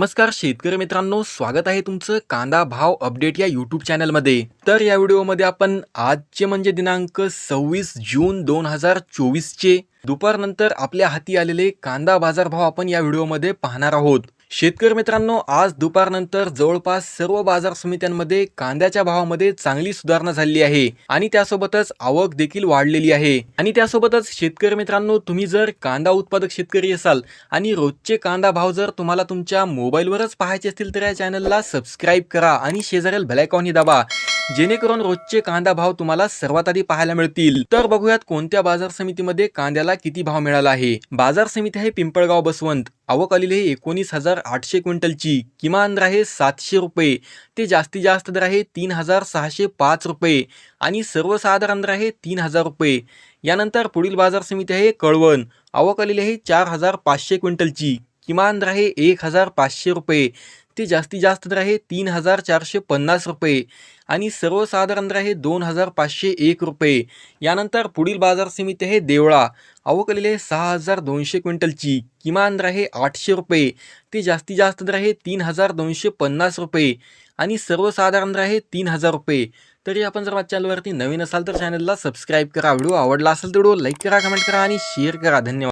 नमस्कार शेतकरी मित्रांनो स्वागत आहे तुमचं कांदा भाव अपडेट या यूट्यूब चॅनलमध्ये. तर या व्हिडिओमध्ये आपण आजचे म्हणजे दिनांक सव्वीस जून दोन हजार चोवीसचे. दुपारनंतर आपल्या हाती आलेले कांदा बाजारभाव आपण या व्हिडिओमध्ये पाहणार आहोत. शेतकरी मित्रांनो आज दुपारनंतर जवळपास सर्व बाजार समित्यांमध्ये कांद्याच्या भावामध्ये चांगली सुधारणा झालेली आहे आणि त्यासोबतच आवक देखील वाढलेली आहे. आणि त्यासोबतच शेतकरी मित्रांनो तुम्ही जर कांदा उत्पादक शेतकरी असाल आणि रोजचे कांदा भाव जर तुम्हाला तुमच्या मोबाईलवरच पाहायचे असतील तर या चॅनलला सबस्क्राईब करा आणि शेजारील बेलायकॉनही दाबा. जेणेकरून रोजचे कांदा भाव तुम्हाला सर्वात आधी पाहायला मिळतील. तर बघूयात कोणत्या बाजार समितीमध्ये कांद्याला किती भाव मिळाला आहे. बाजार समिती आहे पिंपळगाव बसवंत. आवक आलेली आहे एकोणीस हजार आठशे क्विंटलची. किमान दर आहे सातशे रुपये. ते जास्तीत जास्त दर आहे तीन हजार सहाशे पाच रुपये. आणि सर्वसाधारण दर आहे तीन हजार रुपये. यानंतर पुढील बाजार समिती आहे कळवण. आवक आलेली आहे चार हजार पाचशे क्विंटलची. किमान दर आहे एक हजार पाचशे रुपये. ते जास्तीत जास्त दर आहे तीन हजार चारशे पन्नास रुपये. आणि सर्वसाधारण दर आहे दोन हजार पाचशे एक रुपये. यानंतर पुढील बाजार समिती आहे देवळा. अवकलेले आहे सहा हजार दोनशे क्विंटलची. किमान दर आहे आठशे रुपये. ते जास्तीत जास्त दर आहे तीन हजार दोनशे पन्नास रुपये. आणि सर्वसाधारण दर आहे तीन हजार रुपये. तरी आपण जर माझ्या चॅनलवरती नवीन असाल तर चॅनलला सबस्क्राईब करा. व्हिडिओ आवडला असेल तर व्हिडिओ लाईक करा कमेंट करा आणि शेअर करा. धन्यवाद.